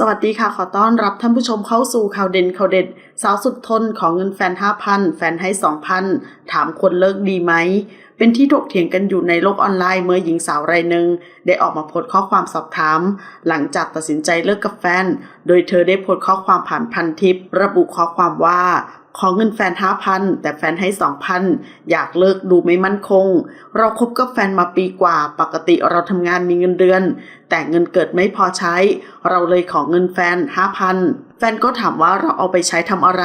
สวัสดีค่ะ ขอต้อนรับท่านผู้ชมเข้าสู่ข่าวเด่นข่าวเด็ด สาวสุดทนของเงินแฟน 5,000 แฟนให้ 2,000 ถามคนเลิกดีไหม เป็นที่ถกเถียงกันอยู่ในโลกออนไลน์เมื่อหญิงสาวรายหนึ่งได้ออกมาโพสต์ข้อความสอบถาม หลังจากตัดสินใจเลิกกับแฟน โดยเธอได้โพสต์ข้อความผ่านพันทิประบุข้อความว่า ขอเงินแฟนห้าพันแต่แฟนให้สองพันอยากเลิกดูไม่มั่นคง เราคบกับแฟนมาปีกว่า ปกติเราทำงานมีเงินเดือน แต่เงินเกิดไม่พอใช้ เราเลยขอเงินแฟนห้าพัน แฟนก็ถามว่าเราเอาไปใช้ทำอะไร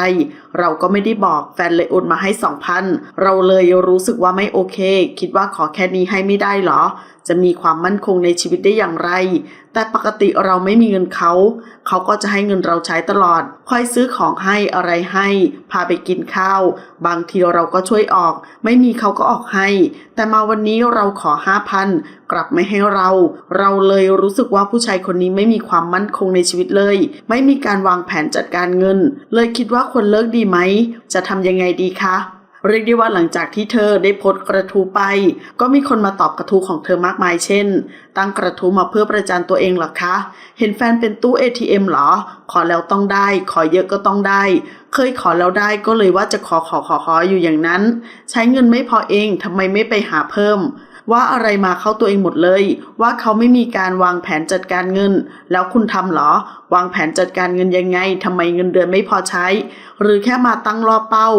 เราก็ไม่ได้บอกแฟนเลยโอนมาให้2,000เราเลยรู้สึกว่าไม่โอเค คิดว่าขอแค่นี้ให้ไม่ได้เหรอ จะมีความมั่นคงในชีวิตได้อย่างไร แต่ปกติเราไม่มีเงินเขา เขาก็จะให้เงินเราใช้ตลอด คอยซื้อของให้อะไรให้ พาไปกินข้าว บางทีเราก็ช่วยออก ไม่มีเขาก็ออกให้ แต่มาวันนี้เราขอ5,000 กลับไม่ให้เรา เราเลยรู้สึกว่าผู้ชายคนนี้ไม่มีความมั่นคงในชีวิตเลย ไม่มีการวางแผนจัดการเงิน เลยคิดว่าควรเลิกดีไหม จะทำยังไงดีคะเรียกได้ว่าหลังจากที่เธอได้โพสกระทู้ไป ก็มีคนมาตอบกระทู้ของเธอมากมายเช่น ตั้งกระทู้มาเพื่อประจานตัวเองเหรอคะ เห็นแฟนเป็นตู้ ATM เหรอ ขอแล้วต้องได้ ขอเยอะก็ต้องได้ เคยขอแล้วได้ก็เลยว่าจะขอขอขอขออยู่อย่างนั้น ใช้เงินไม่พอเองทำไมไม่ไปหาเพิ่ม ว่าอะไรมาเข้าตัวเองหมดเลย ว่าเขาไม่มีการวางแผนจัดการเงิน แล้วคุณทำเหรอ วางแผนจัดการเงินยังไงทำไมเงินเดือนไม่พอใช้ หรือแค่มาตั้งรอเป้า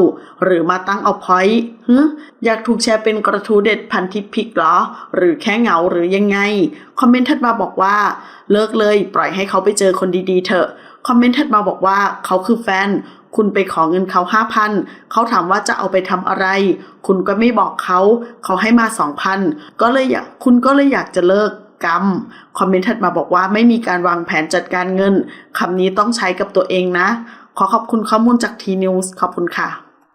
หรือมาตั้งเอาพอยต์ฮึอยากถูกแชร์เป็นกระทู้เด็ดพันทิปพิกเหรอ หรือแค่เหงาหรือยังไง คอมเมนต์ถัดมาบอกว่า เลิกเลย ปล่อยให้เขาไปเจอคนดีๆเถอะคอมเมนต์ถัดมาบอกว่าเขาคือแฟน คุณไปขอเงินเขาห้าพันเขาถามว่าจะเอาไปทำอะไร คุณก็ไม่บอกเขา เขาให้มาสองพันก็เลยอยากคุณก็เลยอยากจะเลิกกรรม คอมเมนต์ถัดมาบอกว่าไม่มีการวางแผนจัดการเงินคำนี้ต้องใช้กับตัวเองนะ ขอขอบคุณข้อมูลจากทีนิวส์ขอบคุณค่ะ